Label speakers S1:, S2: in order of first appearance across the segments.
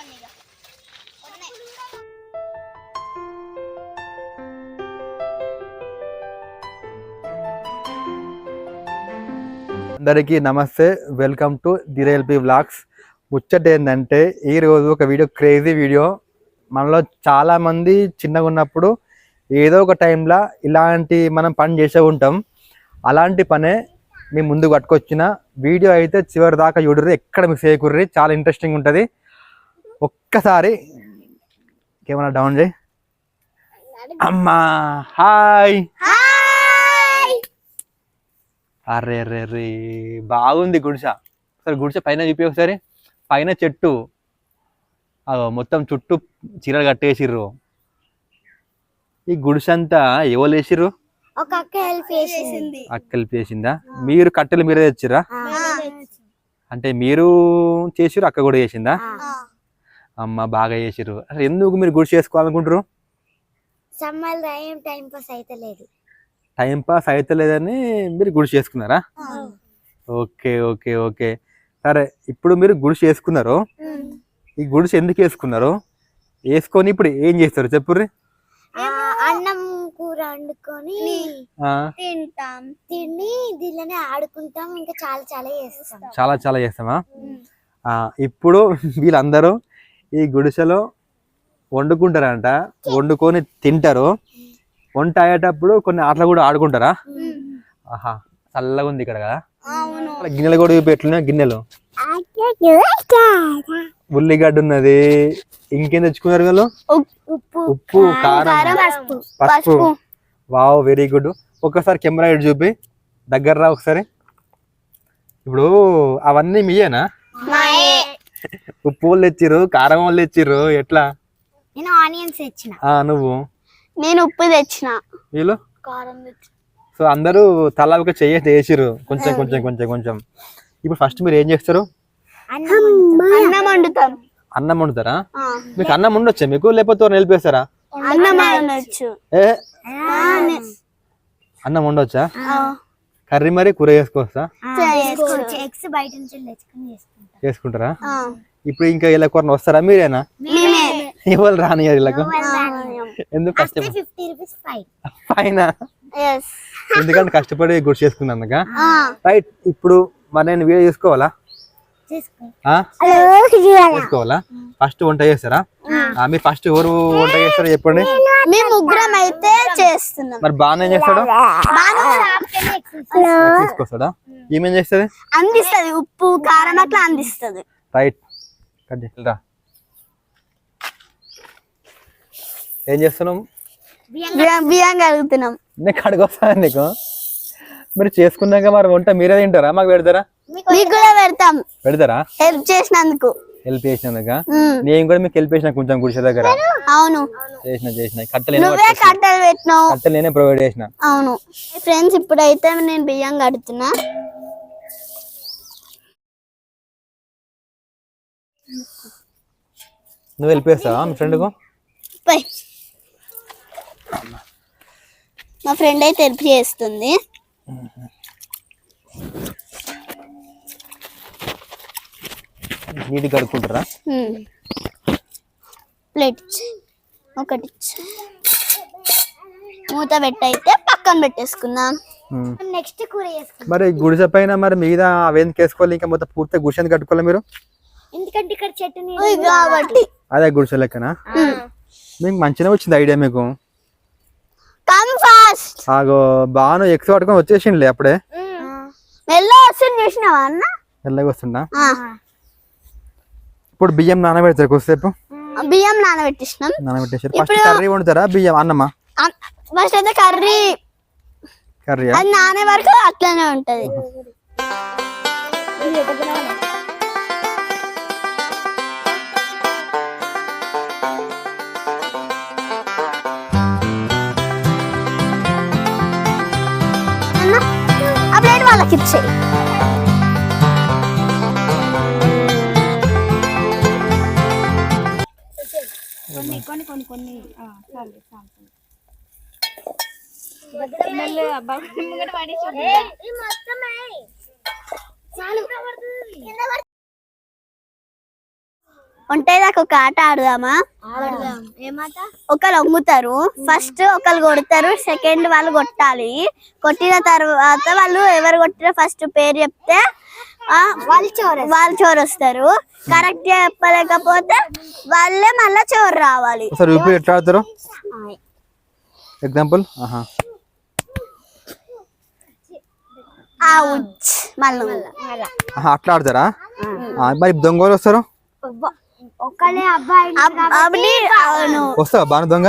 S1: కొన్ని
S2: అందరికీ నమస్తే. వెల్కమ్ టు దిరేల్పి వ్లాగ్స్ ముచ్చట ఏంటంటే ఈ రోజు ఒక వీడియో క్రేజీ వీడియో. మనలో చాలామంది చిన్నగా ఉన్నప్పుడు ఏదో ఒక టైంలో ఇలాంటి మనం పని చేసే ఉంటాం. అలాంటి పనే మీ ముందు పట్టుకొచ్చిన. వీడియో అయితే చివరి దాకా చూడరు ఎక్కడ మిస్ చేయకుర్రి చాలా ఇంట్రెస్టింగ్ ఉంటుంది. ఒక్కసారి కెమెరా డౌన్ చేయి. అమ్మా హాయ్. అరే రే రే బాగుంది గుడిసె. ఒకసారి గుడిసె పైన చూపి ఒకసారి. పైన చెట్టు. మొత్తం చుట్టూ చీరలు కట్టేసిర్రు. ఈ గుడిసె అంతా ఎవరు వేసిర్రు
S1: ఒక అక్క హెల్ప్ చేసింది.
S2: అక్కలు వేసిందా మీరు కట్టెలు మీరే తెచ్చిర్రా? అంటే మీరు చేసిర్రు అక్క కూడా చేసిందా? అమ్మ బాగా చేసిర్రు. అసలు ఎందుకు మీరు గుడిసె చేసుకోవాలనుకుంటారు
S1: టైం పాస్ అయితే లేదు.
S2: టైం పాస్ అయితే లేదని మీరు గుడిసె చేసుకున్నారా? Okay okay okay. సరే ఇప్పుడు మీరు గుడిసె వేసుకున్నారు ఈ గుడిసె ఎందుకు వేసుకున్నారు వేసుకొని ఇప్పుడు ఏం చేస్తారు చెప్పుర్రి?
S1: అన్నం కూర వండుకొని తింటాం. తిని దీనిలోనే ఆడుకుంటాం ఇంకా చాలా చాలా చేస్తాం.
S2: చాలా చాలా చేస్తామా? ఇప్పుడు వీళ్ళందరూ ఈ గుడిసెలో వండుకుంటారంట. వండుకొని తింటారు. వంట అయ్యేటప్పుడు కొన్ని ఆటలు కూడా ఆడుకుంటారా? ఆహా చల్లగా ఉంది ఇక్కడ కదా. గిన్నెలు కూడా చూపెట్లున్నాయి గిన్నెలు? ఉల్లిగడ్డ ఉన్నది. ఇంకేం తెచ్చుకున్నారు వీళ్ళు?
S1: ఉప్పు.
S2: ఉప్పు కారం
S1: పసుపు.
S2: పసుపు. Wow very good. ఒక్కసారి కెమెరా ఇటు చూపి. దగ్గర రా ఒకసారి. ఇప్పుడు అవన్నీ మీయేనా? ఉప్పు వాళ్ళు తెచ్చిర్రు కారం వాళ్ళు తెచ్చిర్రు ఎట్లా?
S1: నేను ఆనియన్స్ తెచ్చిన.
S2: ఆ నువ్వు?
S1: నేను ఉప్పు తెచ్చిన.
S2: వీళ్ళు?
S1: కారం తెచ్చిన.
S2: సో అందరూ తలా ఒక చెయ్యి చేసిర్రు కొంచెం కొంచెం కొంచెం కొంచెం. ఇప్పుడు ఫస్ట్ మీరు ఏం చేస్తారు?
S1: అన్నం వండుతాం.
S2: అన్నం వండుతారా? మీకు అన్నం ఉండొచ్చా మీకు? లేకపోతే ఎవరు నిలిపేస్తారా
S1: అన్నం వండొచ్చు.
S2: ఏ? అన్నం ఉండొచ్చా కర్రీ మరి? కూర చేసుకోవచ్చా? చేసుకుంటారా? ఇప్పుడు ఇంకా ఇలా కూర వస్తారా? మీరేనా? ఎవరు రానియారు ఇలాగ? ఎందుకు కష్టం ఎందుకంటే కష్టపడి గుడి చేసుకున్నాక రైట్ ఇప్పుడు మరి నేను వీడియో చేసుకోవాలా? చేసుకోవాలా? ఫస్ట్ వంట చేస్తారా? ఆ, మీరు ఫస్ట్ ఎవరు వంట చేస్తారో చెప్పండి.
S1: మేము ముగ్గురం అయితే చేస్తున్నాం.
S2: మరి బాగా ఏం చేస్తాడు? తీసుకొస్తాడా? ఏమేం చేస్తుంది
S1: అందిస్తది. ఉప్పు కారం అట్లా అందిస్తది.
S2: రైట్. రా. ఏం చేస్తున్నాం?
S1: బియ్యం బియ్యం కలుగుతున్నాం
S2: నేను కడుగొస్తాను నీకు? మీరు చేసుకున్నాక మరి వంట మీరే తింటారా? మాకు పెడతారా?
S1: మీకు కూడా పెడతాం.
S2: పెడతారా?
S1: హెల్ప్ చేసినందుకు.
S2: హెల్ప్ చేసినందుక. నేను కూడా మీకు హెల్ప్ చేసిన కొంచెం గుడిసె దగ్గర.
S1: అవును.
S2: చేసిన చేసిన. కట్టెలు
S1: పెట్టినావు.
S2: ప్రొవైడ్ చేసిన.
S1: అవును. ఫ్రెండ్స్ ఇప్పుడైతే నేను బియ్యం కడుతున్నా.
S2: నువ్వు హెల్ప్ చేస్తావా మీ ఫ్రెండ్కు.
S1: మా ఫ్రెండ్ అయితే హెల్ప్ చేస్తుంది.
S2: నీటి కడుక్కుంటారా?
S1: ప్లేట్ ఇచ్చి ఒకటి మూత పెట్టయితే పక్కన పెట్టేసుకుందాం. నెక్స్ట్ కూర
S2: మరి గుడిసె పైన మరి మీద అవేందుకు వేసుకోవాలి ఇంకా మొత్తం పూర్తిగా గుడిసె ఎందుకు కట్టుకోవాలి మీరు?
S1: ఎందుకంటే ఇక్కడ చెట్టు కాబట్టి.
S2: అదే గుడిసె లెక్కనా? మీకు మంచిగా వచ్చింది ఐడియా మీకు. ఆగో బాను ఎక్స్ పట్టుకొని వచ్చేసిండులే అప్పుడే.
S1: మెల్ల వస్తుంది చూసినావా అన్న?
S2: మెల్లగా వస్తుందా
S1: ఆ.
S2: ఇప్పుడు బియ్యం నానబెడతారు కొద్దిసేపు.
S1: బియ్యం నానబెట్టించినాం
S2: నానబెట్టేసారు. ఫస్ట్ కర్రీ వండుతారా బియ్యం అన్నమా?
S1: ఫస్ట్ అయితే కర్రీ.
S2: కర్రీ
S1: అది నానే వరకు అట్లనే ఉంటది. ప్లేట్ వాళ్ళకి ఇచ్చేయి. కొన్ని కొన్ని కొన్ని. కొన్ని ఉంటే నాకు ఒక ఆట ఆడదామా? ఒకరు వంగుతారు. ఫస్ట్ ఒకరు కొడతారు. సెకండ్ వాళ్ళు కొట్టాలి. కొట్టిన తర్వాత వాళ్ళు ఎవరు కొట్టిన ఫస్ట్ పేరు చెప్తే
S3: వాళ్ళు చోర
S1: వాళ్ళు చోరు వస్తారు. కరెక్ట్ చెప్పలేకపోతే వాళ్ళే మళ్ళా చోరు రావాలి.
S2: యూపీ ఎట్లా ఆడతారు ఎగ్జాంపుల్ ఆహా. అట్లా ఆడతారా? మరి దొంగలు వస్తారు? వస్తావా బాను దొంగ?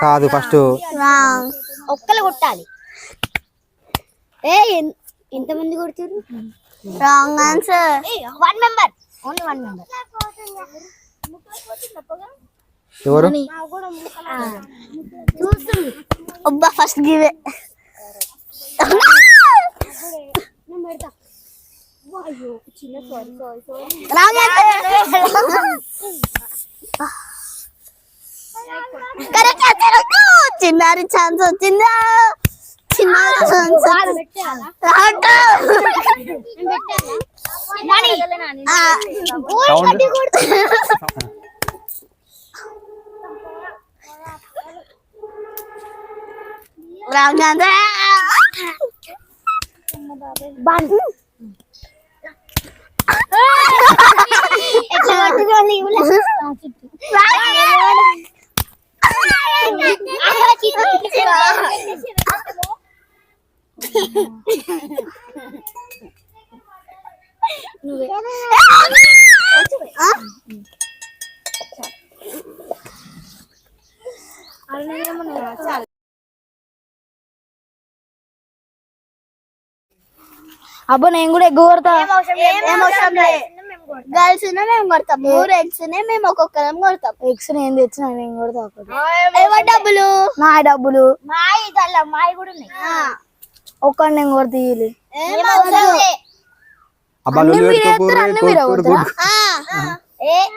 S2: కాదు ఫస్ట్
S3: ఒక్కలు కొట్టాలి. ఏ ఎంతమంది కొడుతారు?
S1: Wrong answer.
S3: One member only one member
S2: ఎవరు?
S3: చూస్తుంది.
S1: అబ్బా first give wrong correct answer చిన్నారి ఛాన్స్ వచ్చిందా? చిన్నారి ఛాన్స్
S2: సౌండ్
S1: రాంగ్ ఆన్సర్
S3: అబ్బో నేను కూడా ఎక్కువ కొడతా
S1: గర్ల్స్ మేము కొడతాం. మూడు ఎగ్స్ మేము ఒక్కొక్కరం కొడతాం.
S3: ఎక్స్ నేను తెచ్చిన నేను కొడతా
S1: ఎవరి డబ్బులు?
S3: నా డబ్బులు.
S1: మాయి ఇదల్లా మాయి కూడా ఉన్నాయి.
S3: ఒక్కటి నేను కొడతా.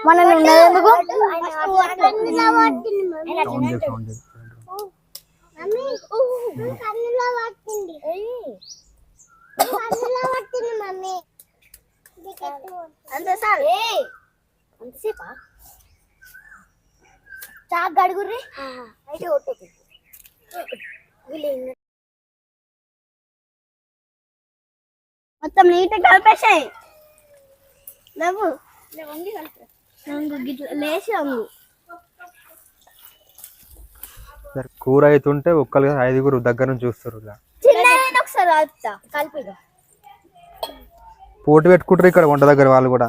S3: మన ఎందుకు
S2: సౌండ్ చేయి, సౌండ్ చేయి.
S1: అంతే సార్
S3: అంతసేపా? చాక్ గడుగుర్రి అయితే
S1: మొత్తం నీట్ కలిపేసాయి. లేవు లేచి వంగు.
S2: కూర అవుతుంటే ఒక్కరు ఐదుగురు దగ్గర నుంచి చూస్తారు ఇలా.
S1: ఒకసారి
S3: కలిపిగా
S2: పోటీ పెట్టుకుంటారు ఇక్కడ వంట దగ్గర వాళ్ళు కూడా.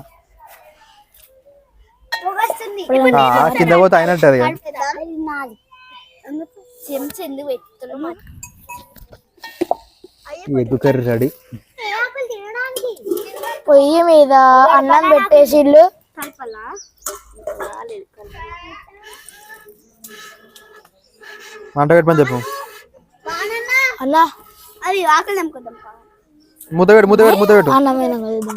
S2: కింద పోతే అయినట్టు అది ఎగ్గు కర్రీ రెడీ?
S3: పొయ్యి మీద అన్నం పెట్టేసిళ్ళు.
S1: కలపలా?
S2: వంట పెట్టమని చెప్పు.
S3: అన్నా.
S1: అది ఆకలి తెంపుకుందాం
S2: పెట్టు
S3: అన్నమైన కదా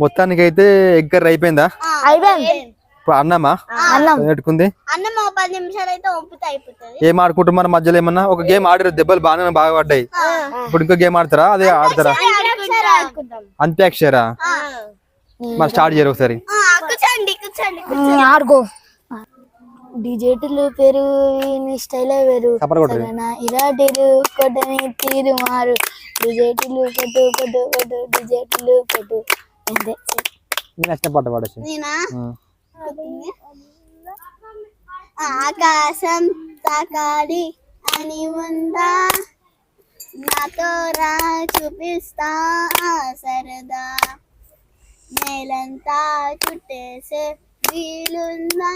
S2: మొత్తానికి అయితే ఎగ్ కర్రీ అయిపోయిందా?
S3: అయిపోయింది.
S2: ఇప్పుడు అన్నమా?
S3: అన్నం.
S2: పెట్టుకుంది?
S1: అన్నం ఒక పది నిమిషాలు అయితే వంపితే అయిపోతుంది.
S2: ఏం ఆడుకుంటాం మన మధ్యలో ఏమన్నా? ఒక గేమ్ ఆడారు దెబ్బలు బాగానే బాగా పడ్డాయి. ఇప్పుడు ఇంకో గేమ్ ఆడతారా? అదే ఆడతారా? అంత్యాక్షరా మరి స్టార్ట్ చేయరు ఒకసారి.
S3: ఆడుకో. డిజేటులు పేరు నీ స్టైల్ వేరు. ఇరాటీలు కొట్టని తీరు మారు. డిజేటులు కొట్టు కొట్టు కొట్టు డిజేటులు కొట్టు. అంతే
S2: నేను? పాట
S1: ఆకాశం తాకాలి అని ఉందా? నాతో రా చూపిస్తా సరదా. నేలంతా చుట్టేసే వీలుందా?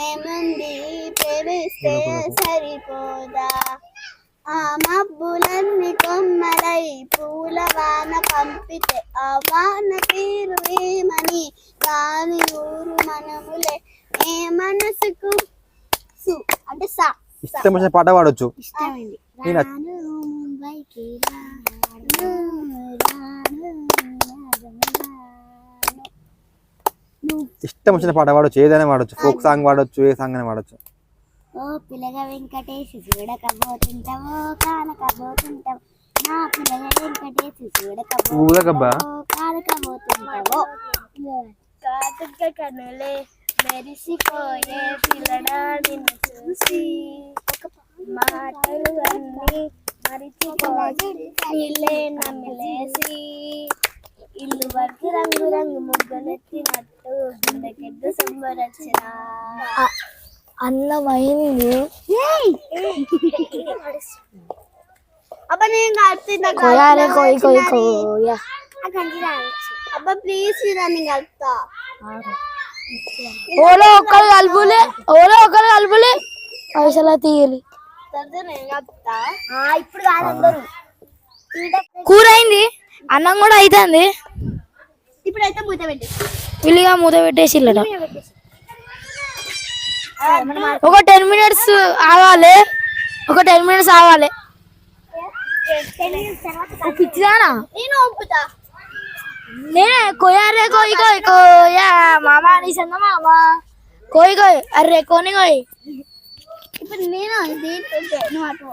S1: ఏముంది ప్రేమిస్తే సరిపోదా? ఆ మబ్బులన్నీ కొమ్మలై పూల వాన పంపితే ఆ వాన తీరు ఏమని? దాని ఊరు మనములే. ఏ మనసుకు? సు అంటే సా.
S2: ఇష్టం వచ్చిన పాట పాడొచ్చు.
S1: ఇష్టమైంది. రాను ముంబైకి రాను, రాను, రాను.
S2: ఇష్టం వచ్చిన పాట పాడొచ్చు ఏదైనా పాడొచ్చు. ఫోక్ సాంగ్ పాడొచ్చు ఏ సాంగ్ అయినా పాడొచ్చు.
S1: ఓ పిల్లగా వెంకటేష్ చూడకపోతుంటావో కానకపోతుంటావు. నా పిల్లగా వెంకటేసి చూడకపో
S2: ఊదకబ్బా
S1: కాదకపోతుంటావో కాటుక కనులే మెరిసిపోయే పిల్లడా నిన్ను చూసి. మాటలు అన్ని మరిచిపోయి నమ్మిలేసి ఇల్లు వరకు రంగు రంగు ముగ్గులెత్తినట్టు గుండెకెద్దు సంబరచిన
S3: అన్నమైంది
S1: అబ్బా నేను కలుపుతున్నా
S3: కొయాలి కొయ్యి కొయ్యి కొయ్య
S1: అబ్బా ప్లీజ్ దాన్ని కలుపుతా
S3: ఓలో ఒక్కరు కలుపులే ఓలో ఒక్కరు కలుపులే. పైసలు తీయాలి.
S1: ఇప్పుడు
S3: కూర అయింది అన్నం కూడా అవుతుంది
S1: ఇప్పుడైతే మూత పెట్టి
S3: వీళ్ళుగా మూత పెట్టేసి. ఒక టెన్ మినిట్స్ ఆగాలి. ఒక టెన్ మినిట్స్ ఆగాలి. పిచ్చిదానా
S1: నేను ఒప్పుతా.
S3: నేనే కొయ్యారే కోయి కోయి కోయా మామ నీ సంగ మామ. కోయి కోయి అర్రే కోని కోయి.
S1: ఇప్పుడు నేను నువ్వు అటు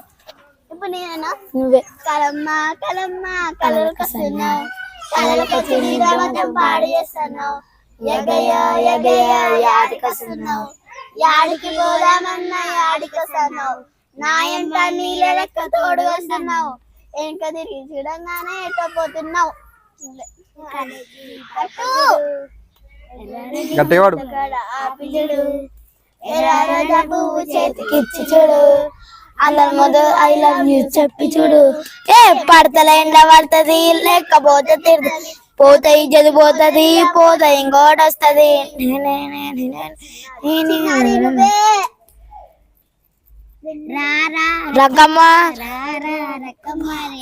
S1: నేనేనా
S3: నువ్వే.
S1: కలమ్మ కలమ్మ కలలు కస్తున్నావు కలలు కసి నీరావతం పాడు చేస్తున్నావు. ఎగయ ఎగయ యాడికి వస్తున్నావు యాడికి పోదామన్నా యాడికి వస్తున్నావు నా ఎంట నీళ్ళ లెక్క తోడు వస్తున్నావు వెనక తిరిగి చూడంగానే ఎట్టో పోతున్నావు. అటు.
S2: గట్టిగా వాడు.
S1: ఇక్కడ ఆపి చూడు ఎరా రోజా పువ్వు చేతికి ఇచ్చి చూడు. అందరి ముందు ఐ లవ్ యూ చెప్పి చూడు ఏ పడతలే ఎండ పడుతుంది లేకపోతే తిడుతుంది పోతే ఇజ్జది పోతుంది పోతే ఇంకోటి వస్తుంది
S3: రకమ్మ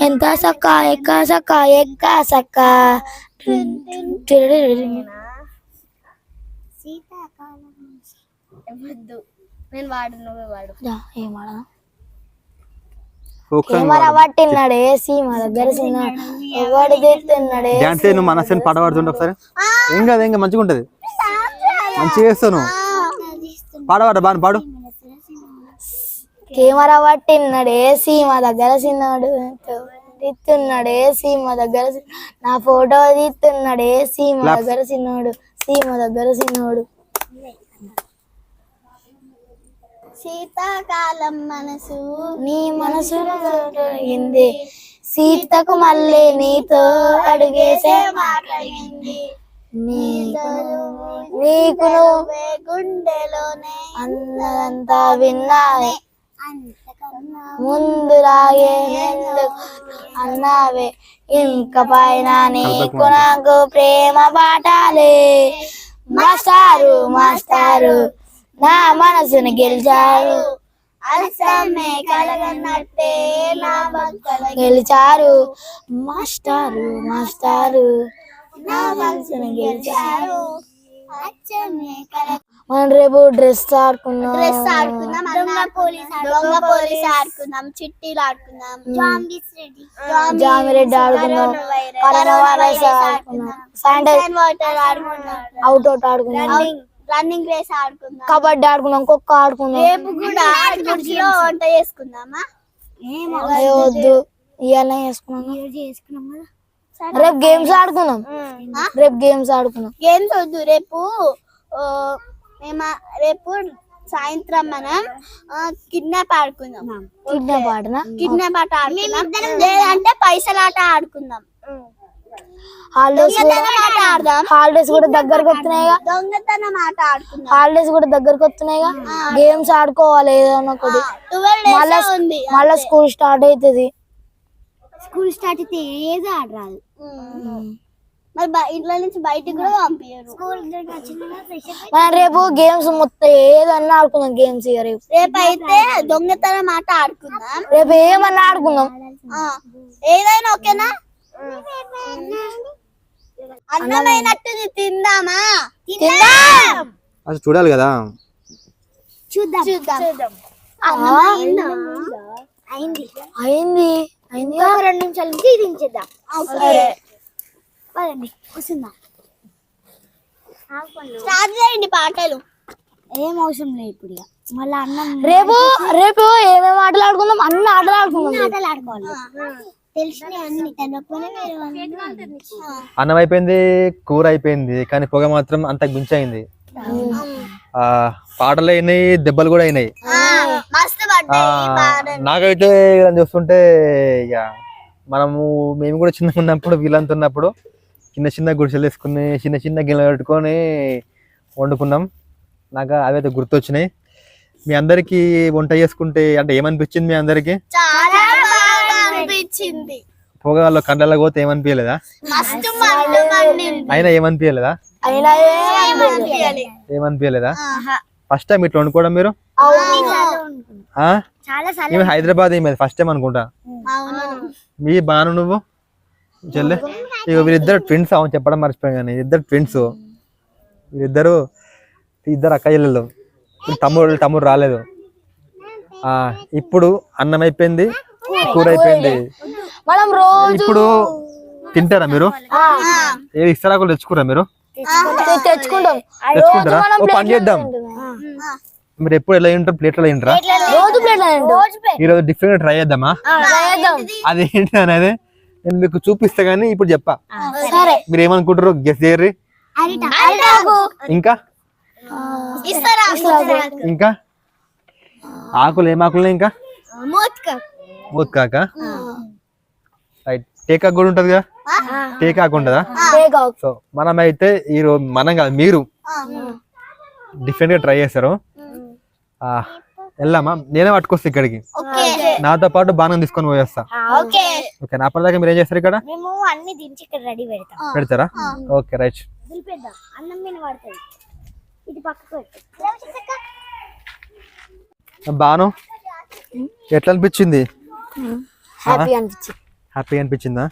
S3: ఎంత సక్క ఎక్క సక్క ఎక్క సక్క
S1: నేను వాడు నువ్వే వాడు
S3: ఏమడా పట్టినాడే దగ్గర ఎవడు తీస్తున్నాడే
S2: డాన్స్ నువ్వు మనసుని పాట పాడుతుంటే ఒకసారి. ఏం కాదు ఏం మంచిగా ఉంటది. మంచిగా చేస్తాను పాట పాట బాగా పాడు
S3: కెమెరా పట్టినాడే సీమ దగ్గర సిన్నాడు తీస్తున్నాడే సీమ దగ్గర సి- నా ఫోటో తీస్తున్నాడే? సీమ దగ్గర సిన్నాడు సీమ దగ్గర సిన్నాడు
S1: శీతాకాలం మనసు
S3: నీ మనసు సీతకు మళ్ళీ నీతో అడిగేసే
S1: మాట్లాడింది.
S3: నీకు
S1: గుండెలోనే
S3: అన్నదంతా విన్నావే.
S1: అంతకన్నా
S3: ముందులాగే ఎందుకు అన్నావే. ఇంక పైన నీకు నాకు ప్రేమ పాఠాలే. మాస్టారు మాస్టారు నా మనసుని గెలిచారు.
S1: అసమే కలగన్నట్టే నా భక్తుల
S3: గెలిచారు. మాస్టారు మాస్టారు.
S1: నా మనసుని గెలిచారు. అచ్చమే కల
S3: మనం రేపు డ్రెస్ ఆడుకున్నాం
S1: డ్రెస్ ఆడుకుందాం దొంగ పోలీస్ దొంగ పోలీస్ ఆడుకుందాం చిట్టీలు రెడీ
S3: జామిరెడ్డి ఆడుకున్నాం కరోనా వైరస్ ఆడుకున్నాం శానిటైజర్
S1: వాటర్ ఆడుకుందాం.
S3: అవుట్ అవుట్ ఆడుకున్నాం
S1: రన్నింగ్ రేస్ ఆడుకుందాం
S3: కబడ్డీ ఆడుకున్నాం ఖోఖో ఆడుకున్నాం
S1: రేపు కూడా గుడిలో వంట చేసుకుందామా?
S3: వద్దు. ఇవాళ చేసుకున్నాం
S1: చేసుకున్నాం కదా?
S3: రేపు గేమ్స్ ఆడుకున్నాం రేపు గేమ్స్ ఆడుకున్నాం
S1: గేమ్స్ వద్దు రేపు మేము రేపు సాయంత్రం మనం కిడ్నాప్ ఆడుకుందాం.
S3: కిడ్నాప్ ఆడనా?
S1: కిడ్నాప్ ఆట ఆడుకుందాం. లేదంటే పైసల ఆట ఆడుకుందాం
S3: హాలిడేస్ హాలిడేస్ కూడా దగ్గరకు వస్తున్నాయిగా.
S1: దొంగతనం ఆట ఆడుకుందాం
S3: హాలిడేస్ కూడా దగ్గరకు వస్తున్నాయిగా. గేమ్స్ ఆడుకోవాలి ఏదైనా ఒకటి. మళ్ళా స్కూల్ స్టార్ట్ అవుతుంది
S1: స్కూల్ స్టార్ట్ అయితే ఏది ఆడరాదు. మరి ఇంట్లో నుంచి బయటికి కూడా పంపించరు స్కూల్
S3: మనం రేపు గేమ్స్ మొత్తం ఏదన్నా ఆడుకుందాం గేమ్స్ ఇక రేపు.
S1: రేపు అయితే దొంగతనం ఆట ఆడుకుందాం.
S3: రేపు ఏమన్నా ఆడుకుందాం.
S1: ఏదైనా ఓకేనా? అన్నమైనట్టు తిందామా? తిందాం.
S2: అసలు చూడాలి కదా.
S1: చూద్దాం. చూద్దాం. అయింది?
S3: అయింది? అయింది.
S1: ఒక రెండు నిమిషాల నుంచి పదండి కూర్చుందాం. స్టార్ట్ చేయండి పాటలు. ఏం అవసరం లేదు ఇప్పుడు. మళ్ళా అన్నం
S3: రేపు రేపు ఏమేమి ఆటలు ఆడుకుందాం? అన్ని ఆటలు ఆడుకుందాం.
S1: ఆటలు ఆడుకోవాలి. అన్ని.
S2: అయిపోయింది కూర అయిపోయింది కానీ పొగ మాత్రం అంత ఆ పాటలు అయినాయి దెబ్బలు కూడా అయినాయి. నాకైతే ఇలా చూస్తుంటే ఇక మనము మేము కూడా చిన్నగా ఉన్నప్పుడు వీళ్ళంతా ఉన్నప్పుడు చిన్న చిన్న గుడిసెలు వేసుకుని చిన్న చిన్న గిన్నెలు పెట్టుకొని వండుకున్నాం. నాకు అవైతే గుర్తొచ్చినాయి. మీ అందరికి వంట చేసుకుంటే అంటే ఏమనిపించింది మీ అందరికి?
S1: అనిపించింది
S2: పొగలో కండ్లలో పోతే ఏమనిపించలేదా అయినా ఏమనిపించలేదా? ఏమనిపించలేదా ఫస్ట్ టైం ఇట్లా వండుకోవడం మీరు? ఈమె హైదరాబాద్ ఈమె ఫస్ట్ టైం అనుకుంటా.
S1: అవును.
S2: మీ బాను నువ్వు? చెల్లె? ఇక వీరిద్దరు ట్విన్స్ అవును చెప్పడం మర్చిపోయాను కానీ ఇద్దరు ట్విన్స్ వీరిద్దరు ఇద్దరు అక్క చెల్లెలు ఇప్పుడు తమ్ముడు తమ్ముడు రాలేదు. ఆ ఇప్పుడు అన్నం అయిపోయింది. కూర అయిపోయింది.
S3: మనం రోజు
S2: ఇప్పుడు తింటారా మీరు? ఏది ఇస్తారాకులు తెచ్చుకురా మీరు?
S3: తెచ్చుకుంటాం.
S2: తెచ్చుకుంటారా? ఓ పని చేద్దాం. మీరు ఎప్పుడు ఎలా తింటారు ప్లేట్లో తింటారా
S3: రోజు ప్లేట్ రోజు
S2: ఈరోజు డిఫరెంట్ ట్రై చేద్దామా? అది ఏంటి అనేది నేను మీకు చూపిస్తా కానీ ఇప్పుడు చెప్పా.
S3: సరే.
S2: మీరు ఏమనుకుంటారు గెస్ చేయర్రి. ఇంకా?
S1: ఇస్తారా?
S2: ఇంకా? ఆకులు ఏం ఆకులు ఇంకా? మూత్కాక రైట్. టేకాకు కూడా ఉంటుంది కదా టేకాకు ఉంటుందా
S3: టేకాకు.
S2: సో మనం అయితే ఈ రోజు మనం కాదు మీరు. డిఫరెంట్గా ట్రై చేస్తారు. ఆ, వెళ్దామా? నేనే పట్టుకొస్తా ఇక్కడికి. నాతో పాటు బాణం తీసుకొని పోయేస్తా.
S1: ఓకే.
S2: నా అప్పటిదాకా మీరు ఏం చేస్తారు ఇక్కడ?
S1: మేము అన్ని దించి ఇక్కడ రెడీ పెడతాం.
S2: పెడతారా? Okay right. బాను ఎట్లా అనిపించింది?
S3: హ్యాపీ అనిపించింది.
S2: హ్యాపీ అనిపించిందా?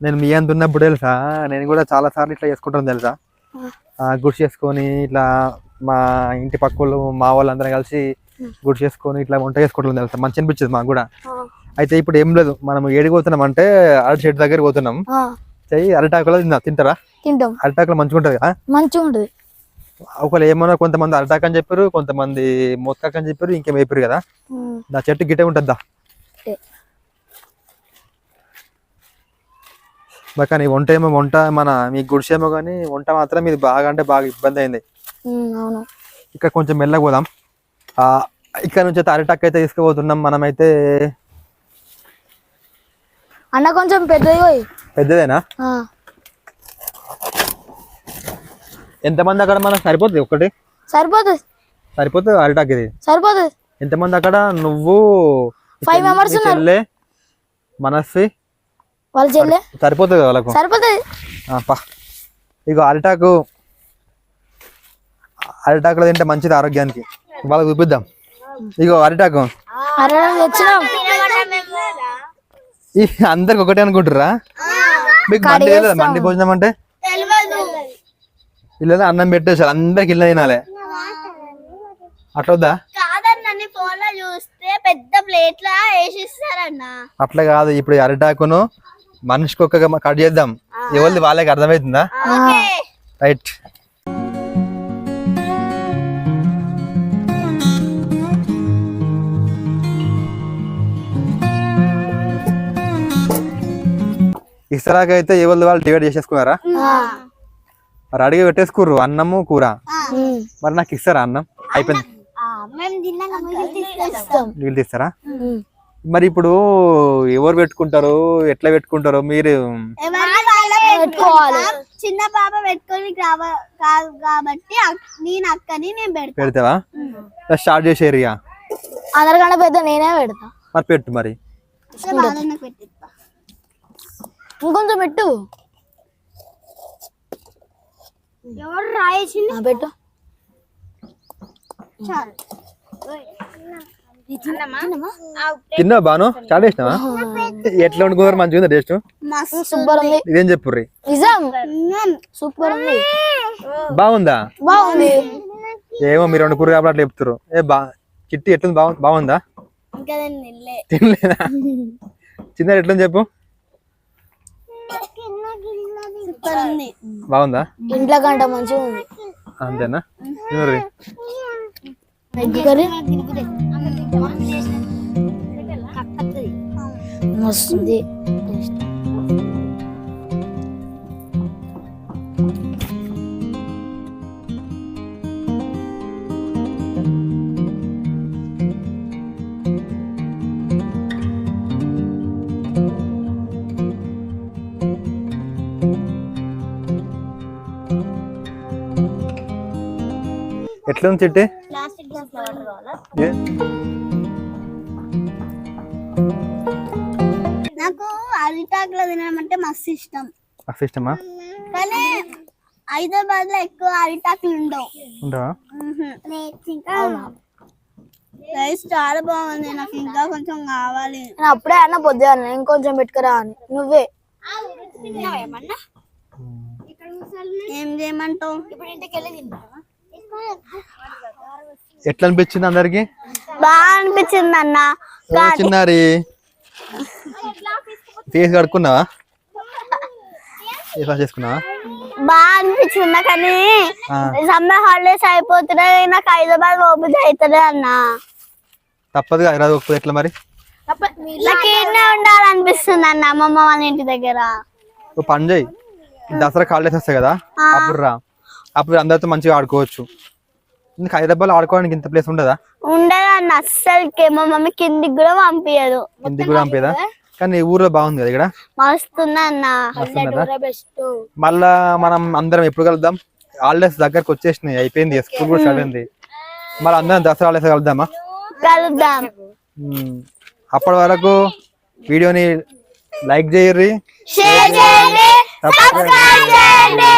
S2: నేను మీ అంత ఉన్నప్పుడు తెలుసా? నేను కూడా చాలా సార్లు ఇట్లా చేసుకుంటాను తెలుసా? గుడి చేసుకొని ఇట్లా మా ఇంటి పక్క వాళ్ళు మా వాళ్ళందరం కలిసి గుడి చేసుకొని ఇట్లా వంట చేసుకుంటాం తెలుసా? మంచి అనిపించింది మాకు కూడా. అయితే ఇప్పుడు ఏం లేదు మనం ఏడికి పోతున్నాం అంటే అరటి చెట్టు దగ్గర పోతున్నాం. చెయ్యి అరటాకులో తిందా తింటారా?
S3: తింటాం.
S2: అరటాకులు మంచిగా ఉంటుంది కదా?
S3: మంచిగా ఉంటుంది.
S2: ఒకళ్ళు ఏమన్నా కొంతమంది అరటాకు అని చెప్పారు కొంతమంది మొత్తాకు అని చెప్పారు ఇంకేం చెప్పారు కదా. నా చెట్టు గిట్టే ఉంటుందా మరి కానీ వంట ఏమో వంట మన మీ గుడిసేమో కానీ వంట మాత్రం ఇది బాగా అంటే బాగా ఇబ్బంది అయింది.
S3: అవును.
S2: ఇక్కడ కొంచెం మెల్లగా పోదాం. ఇక్కడ నుంచి అయితే అరటాక్ అయితే తీసుకుపోతున్నాం మనమైతే.
S3: అన్న కొంచెం పెద్దది
S2: పెద్దదేనా? ఎంతమంది అక్కడ మనకు సరిపోతుంది ఒకటి?
S3: సరిపోతుంది
S2: సరిపోతుంది అరటాక్ ఇది?
S3: సరిపోతుంది
S2: ఎంతమంది అక్కడ? నువ్వు ఈ
S3: Five
S2: చెల్లి-
S3: వాళ్ళ చెల్లె
S2: సరిపోతుంది కదా వాళ్ళకు?
S3: సరిపోతుంది.
S2: ఇగో అరిటాకు అరిటాకులో తింటే మంచిది ఆరోగ్యానికి. వాళ్ళకి చూపిద్దాం. ఇగో అరిటాకు. ఈ అందరికి ఒకటే అనుకుంటారా మీకు మండి తెలియదా మండి భోజనం అంటే? ఇల్లు అన్నం పెట్టేసారు అందరికి ఇల్లు తినాలి. అట్లా వద్దా
S1: కాదన్న ఫోన్లో చూస్తే పెద్ద ప్లేట్ లా వేసిస్తారన్న.
S2: అట్లా కాదు. ఇప్పుడు అరిటాకును మనిషికి ఒక్క కట్ చేద్దాం. ఎవరిది వాళ్ళకి అర్థమవుతుందా? రైట్. ఇస్తరాకైతే ఎవరిది వాళ్ళు డివైడ్ చేసేసుకున్నారా? మరి అడిగి పెట్టేసుకుర్రు అన్నము కూర. మరి నాకు ఇస్తారా అన్నం? అయిపోయింది.
S1: మేము.
S2: మరి ఇప్పుడు ఎవరు పెట్టుకుంటారు? ఎట్లా పెట్టుకుంటారు? మీరు
S3: పెట్టుకోవాలి.
S1: చిన్న పాప పెట్టుకొని కాదు కాబట్టి నేను అక్కని నేను పెడతా.
S2: పెడతావా? స్టార్ట్ చేసేరు ఇక
S3: అందరికన్నా పెద్ద నేనే పెడతా.
S2: మరి పెట్టు మరి.
S3: ఇంకొంచెం పెట్టు.
S1: ఎవరు రాయేసింది?
S3: ఆ, పెట్టు.
S1: చాలు.
S2: తిన్నావా బాను? స్టార్ట్ చేసినావా? ఎట్లా వండుకున్నారు మంచిగా ఉందా టేస్ట్?
S3: సూపర్ ఉంది.
S2: ఇదేం చెప్పుర్రి?
S3: నిజం? సూపర్ ఉంది
S2: బాగుందా?
S3: బాగుంది.
S2: ఏమో మీరు వండుకుర్రు కాబట్టి అట్లా చెప్తారు ఏ బా చిట్టి ఎట్లుంది? బాగు బాగుందా? తినలేదా? చిన్న ఎట్లుంది చెప్పు.
S1: సూపర్ ఉంది
S2: బాగుందా?
S3: ఇంట్లో కంటే మంచిగా ఉంది.
S2: అంతేనా.
S3: Egg curry? Nasıl
S2: diye. İşte.
S1: ఎట్లా ఉంది చెట్టే ప్లాస్టిక్
S2: ఏ
S1: అరిటాకులో తినడం అంటే మస్తు ఇష్టం.
S2: మస్తు ఇష్టమా?
S1: కానీ హైదరాబాద్లో ఎక్కువ అరిటాకులు ఉండవు.
S2: ఉండవా?
S1: రైస్ చాలా బాగుంది. నాకు ఇంకా కొంచెం కావాలి.
S3: నేను అప్పుడే అన్న పొద్దున ఇంకొంచెం పెట్టుకురా అని. నువ్వే.
S1: ఏం చేయమంటావు?
S2: ఎట్లా అనిపించింది అందరికి?
S1: బాగా అనిపించింది అన్న.
S2: చిన్నారి ఫేస్ కడుక్కున్నావా? ఫేస్ వాష్ చేసుకున్నావా?
S1: బాగా అనిపించింది కానీ
S2: ఆ,
S1: సమ్మర్ హాలిడేస్ అయిపోతున్నాయి నాకు హైదరాబాద్ ఓపెన్ అవుతుంది అన్న.
S2: హైదరాబాద్ పోకపోతే ఎట్లా మరి?
S1: నాకు ఈడనే ఉండాలనిపిస్తుంది అన్న అమ్మమ్మ వాళ్ళ ఇంటి దగ్గర.
S2: నువ్వు పని చేయి. దసరా హాలిడేస్ వస్తాయి కదా అప్పుడు రా. అప్పుడు అందరితో మంచిగా ఆడుకోవచ్చు. నీకు హైదరాబాద్ ఆడుకోవడానికి ఇంత ప్లేస్ ఉండదా?
S1: ఉండదు అన్న అస్సలకి. మా మమ్మీ కిందికి కూడా పంపించదు
S2: ఇంటికి కూడా పంపేదా? కానీ ఊర్లో బాగుంది కదా ఇక్కడ? మళ్ళా మనం అందరం ఎప్పుడు కలుద్దాం? హాలిడేస్ దగ్గరకు వచ్చేసినాయి అయిపోయింది స్కూల్ కూడా స్టార్ట్ అయింది. మళ్ళీ అందరం దసరా హాలిడేస్ కలుద్దామా?
S1: కలుద్దాం.
S2: అప్పటి వరకు వీడియోని లైక్ చేయర్రి
S1: సబ్స్క్రైబ్ చేయండి.